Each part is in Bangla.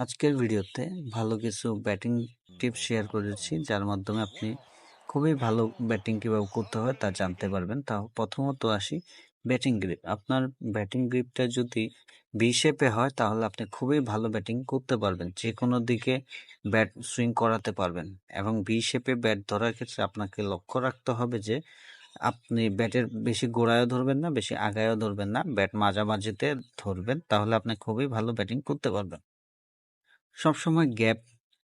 আজকের ভিডিওতে ভালো কিছু ব্যাটিং টিপস শেয়ার করেছি যার মাধ্যমে আপনি খুবই ভালো ব্যাটিং কীভাবে করতে হয় তা জানতে পারবেন। তাও প্রথমত আসি ব্যাটিং গ্রিপ। আপনার ব্যাটিং গ্রিপটা যদি বি শেপে হয় তাহলে আপনি খুবই ভালো ব্যাটিং করতে পারবেন। যে কোনো দিকে ব্যাট সুইং করাতে পারবেন এবং বি শেপে ব্যাট ধরার ক্ষেত্রে আপনাকে লক্ষ্য রাখতে হবে যে আপনি ব্যাটের বেশি গোড়ায়ও ধরবেন না বেশি আগায়ও ধরবেন না। ব্যাট মাঝামাঝিতে ধরবেন তাহলে আপনি খুবই ভালো ব্যাটিং করতে পারবেন। সবসময় গ্যাপ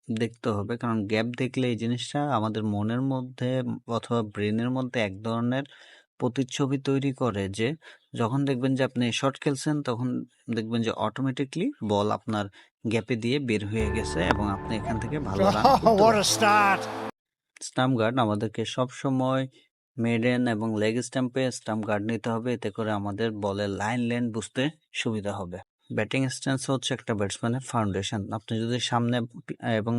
দেখতে হবে। কারণ গ্যাপ দেখলে এই জিনিসটা আমাদের মনের মধ্যে অথবা ব্রেনের মধ্যে এক ধরনের প্রতিচ্ছবি তৈরি করে যে যখন দেখবেন যে আপনি শর্ট খেলছেন তখন দেখবেন যে অটোমেটিকলি বল আপনার গ্যাপে দিয়ে বের হয়ে গেছে এবং আপনি এখান থেকে ভালো Oh! স্টাম্প গার্ড আমাদেরকে সব সময় মেডেন এবং লেগ স্ট্যাম্পে স্টাম্প গার্ড নিতে হবে। এতে করে আমাদের বলের লাইন লেন বুঝতে সুবিধা হবে। ব্যাটিং স্ট্যান্স হচ্ছে একটা ব্যাটসম্যানের ফাউন্ডেশন। আপনি যদি সামনে এবং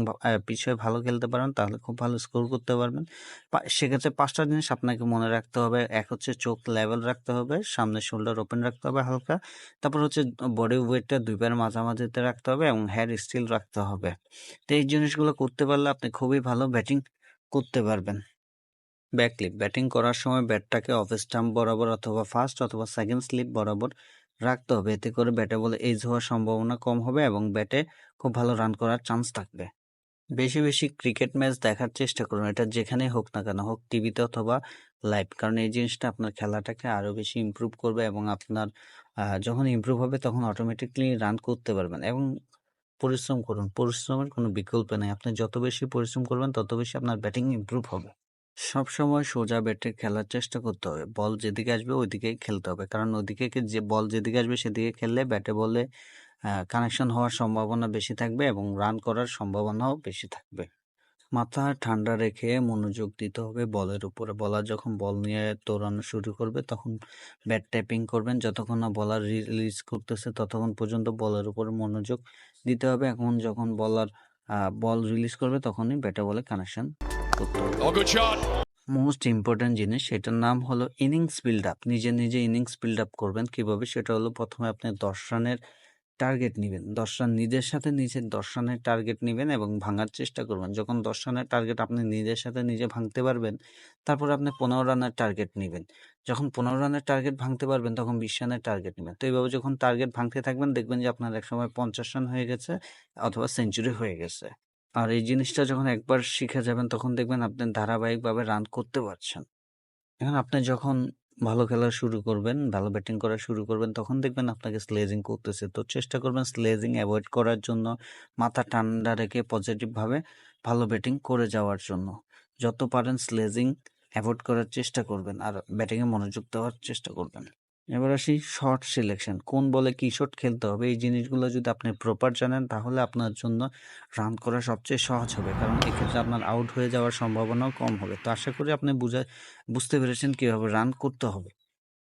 পিছিয়ে ভালো খেলতে পারেন, তাহলে খুব ভালো স্কোর করতে পারবেন। সেক্ষেত্রে পাঁচটা জিনিস আপনাকে মনে রাখতে হবে। এক হচ্ছে চোখ লেভেল রাখতে হবে, সামনে শোল্ডার ওপেন রাখতে হবে হালকা। তারপর হচ্ছে বডি ওয়েটটা দুই পায়ের মাঝামাঝিতে রাখতে হবে এবং হেড স্টিল রাখতে হবে। তো এই জিনিসগুলো করতে পারলে আপনি খুবই ভালো ব্যাটিং করতে পারবেন। ব্যাকলিপ ব্যাটিং করার সময় ব্যাটটাকে অফ স্টাম্প বরাবর অথবা ফার্স্ট অথবা সেকেন্ড স্লিপ বরাবর রাখতে হবে। এতে করে ব্যাটে বলে এজ হওয়ার সম্ভাবনা কম হবে এবং ব্যাটে খুব ভালো রান করার চান্স থাকবে। বেশি বেশি ক্রিকেট ম্যাচ দেখার চেষ্টা করুন। এটা যেখানেই হোক না কেন, হোক টিভিতে অথবা লাইভ। কারণ এই জিনিসটা আপনার খেলাটাকে আরও বেশি ইমপ্রুভ করবে এবং আপনার যখন ইমপ্রুভ হবে তখন অটোমেটিকলি রান করতে পারবেন এবং পরিশ্রম করুন। পরিশ্রমের কোনো বিকল্প নেই। আপনি যত বেশি পরিশ্রম করবেন, তত বেশি আপনার ব্যাটিং ইমপ্রুভ হবে। সব সময় সোজা ব্যাটে খেলার চেষ্টা করতে হবে। বল যেদিকে আসবে ওইদিকেই খেলতে হবে। কারণ ওইদিকে যে বল যেদিকে আসবে সেদিকে খেললে ব্যাটে বলে কানেকশন হওয়ার সম্ভাবনা বেশি থাকবে এবং রান করার সম্ভাবনাও বেশি থাকবে। মাথা ঠান্ডা রেখে মনোযোগ দিতে হবে বলের উপরে। বলার যখন বল নিয়ে দৌড়ানো শুরু করবে তখন ব্যাট ট্যাপিং করবেন। যতক্ষণ না বলার রিলিজ করতেছে ততক্ষণ পর্যন্ত বলের উপরে মনোযোগ দিতে হবে। এখন যখন বলার বল রিলিজ করবে তখনই ব্যাটে বলে কানেকশন করতে! মোস্ট ইম্পর্ট্যান্ট জিনিস সেটার নাম হলো ইনিংস বিল্ড আপ নিজে নিজে ইনিংস বিল্ড আপ করবেন কীভাবে? সেটা হলো প্রথমে আপনি দশ রানের টার্গেট নেবেন। দশ রান নিজের সাথে নিজের দশ রানের টার্গেট নেবেন এবং ভাঙার চেষ্টা করবেন। যখন দশ রানের টার্গেট আপনি নিজের সাথে নিজে ভাঙতে পারবেন তারপর আপনি পনেরো রানের টার্গেট নেবেন। যখন পনেরো রানের টার্গেট ভাঙতে পারবেন তখন বিশ রানের টার্গেট নেবেন। তো এইভাবে যখন টার্গেট ভাঙতে থাকবেন দেখবেন যে আপনার একসময় পঞ্চাশ রান হয়ে গেছে অথবা সেঞ্চুরি হয়ে গেছে। আর এই জিনিসটা যখন একবার শিখে যাবেন, তখন দেখবেন আপনি ধারাবাহিকভাবে রান করতে পারছেন। এখন আপনি যখন ভালো খেলা শুরু করবেন, ভালো ব্যাটিং করা শুরু করবেন, তখন দেখবেন আপনাকে স্লেজিং করতেছে। তো চেষ্টা করবেন স্লেজিং অ্যাভয়েড করার জন্য, মাথা ঠান্ডা রেখে পজিটিভভাবে ভালো ব্যাটিং করে যাওয়ার জন্য। যত পারেন স্লেজিং অ্যাভয়েড করার চেষ্টা করবেন, আর ব্যাটিংয়ে মনোযোগ দেওয়ার চেষ্টা করবেন। এবার আসি শর্ট সিলেকশন কোন বলে কি শর্ট খেলতে হবে? এই জিনিসগুলো যদি আপনি প্রপার জানেন, তাহলে আপনার জন্য রান করা সবচেয়ে সহজ হবে। কারণ এক্ষেত্রে আপনার আউট হয়ে যাওয়ার সম্ভাবনাও কম হবে। তো আশা করি আপনি বুঝা, বুঝতে পেরেছেন কীভাবে রান করতে হবে।